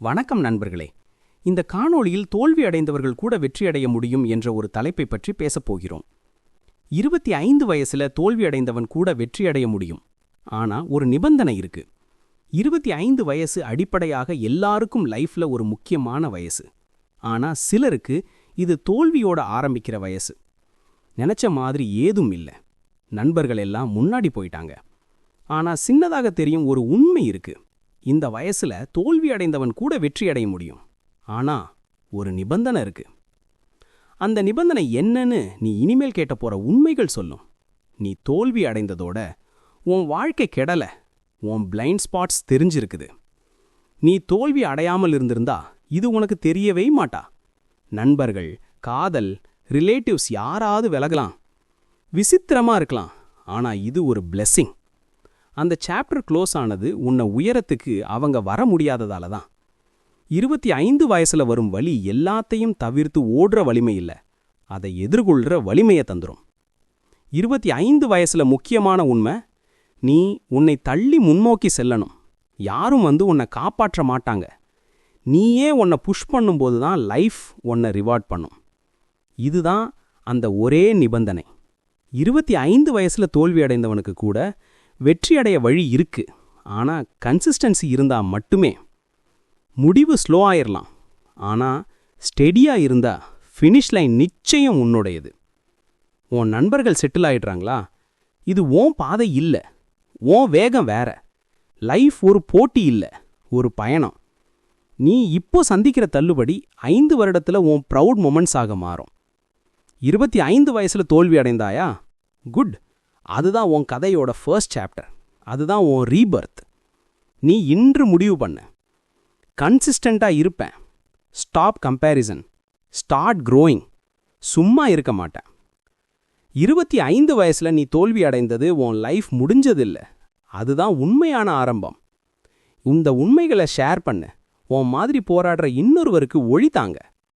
வணக்கம் நண்பர்களே. இந்த காணொளியில் தோல்வி அடைந்தவர்கள் கூட வெற்றியடைய முடியும் என்ற ஒரு தலைப்பை பற்றி பேசப்போகிறோம் இருபத்தி ஐந்து வயசுல தோல்வி அடைந்தவன் கூட வெற்றியடைய முடியும். ஆனா ஒரு நிபந்தனை இருக்கு. இருபத்தி ஐந்து வயசு அடிப்படையாக எல்லாருக்கும் லைஃப்ல ஒரு முக்கியமான வயசு. ஆனா சிலருக்கு இது தோல்வியோட ஆரம்பிக்கிற வயசு. நினைச்ச மாதிரி ஏதும் இல்லை. நண்பர்கள் எல்லாம் முன்னாடி போயிட்டாங்க. ஆனா சின்னதாக தெரியும் ஒரு உண்மை இருக்கு. இந்த வயசுல தோல்வி அடைந்தவன் கூட வெற்றி அடைய முடியும். ஆனா ஒரு நிபந்தனை இருக்கு. அந்த நிபந்தனை என்னன்னு நீ இனிமேல் கேட்ட போற உண்மைகள் சொல்லும். நீ தோல்வி அடைந்ததோட உன் வாழ்க்கை கெடல உன் பிளைண்ட் ஸ்பாட்ஸ் தெரிஞ்சிருக்குது. நீ தோல்வி அடையாமல் இருந்திருந்தா இது உனக்கு தெரியவே மாட்டா. நண்பர்கள் காதல் ரிலேட்டிவ்ஸ் யாராவது விலகலாம். விசித்திரமா இருக்கலாம் ஆனா இது ஒரு பிளெஸ்ஸிங் அந்த சாப்டர் க்ளோஸ் ஆனது உன்னை உயரத்துக்கு அவங்க வர முடியாததால தான் இருபத்தி ஐந்து வயசுல வரும் வழி எல்லாத்தையும் தவிர்த்து ஓடுற வலிமை இல்ல. அதை எதிர்கொள்ற வலிமையை தந்துரும். இருபத்தி ஐந்து வயசுல முக்கியமான உண்மை நீ உன்னை தள்ளி முன்னோக்கி செல்லணும். யாரும் வந்து உன்னை காப்பாற்ற மாட்டாங்க. நீயே உன்னை புஷ் பண்ணும்போது தான் லைஃப் உன்னை ரிவார்ட் பண்ணும். இதுதான் அந்த ஒரே நிபந்தனை. இருபத்தி ஐந்து வயசுல தோல்வி அடைந்தவனுக்கு கூட வெற்றி அடைய வழி இருக்கு. ஆனா கன்சிஸ்டன்சி இருந்தா மட்டுமே முடிவு ஸ்லோ ஆயிரலாம். ஆனா ஸ்டெடியா இருந்தா ஃபினிஷ் லைன் நிச்சயம் உன்னுடையது. உன் நண்பர்கள் செட்டில் ஆயிடுறாங்களா? இது ஓன் பாதை இல்ல. ஓன் வேகம் வேற. லைஃப் ஒரு போட்டி இல்ல. ஒரு பயணம். நீ இப்போ சந்திக்கிற தள்ளுபடி ஐந்து வருடத்துல உன் ப்ரவுட் மொமெண்ட்ஸ் ஆக மாறும். இருபத்தி ஐந்து வயசுல தோல்வி அடைந்தாயா? குட் அதுதான் உன் கதையோட ஃபர்ஸ்ட் சாப்டர் அதுதான் உன் ரீபர்த் நீ இன்று முடிவு பண்ண. கன்சிஸ்டண்ட்டாக இருப்பேன். ஸ்டாப் கம்பேரிசன் ஸ்டார்ட் க்ரோயிங் சும்மா இருக்க மாட்டேன். இருபத்தி ஐந்து வயசில் நீ தோல்வி அடைந்தது உன் லைஃப் முடிஞ்சதில்ல. அதுதான் உண்மையான ஆரம்பம். இந்த உண்மைகளை ஷேர் பண்ணு. உன் மாதிரி போராடுற இன்னொருவருக்கு ஒழித்தாங்க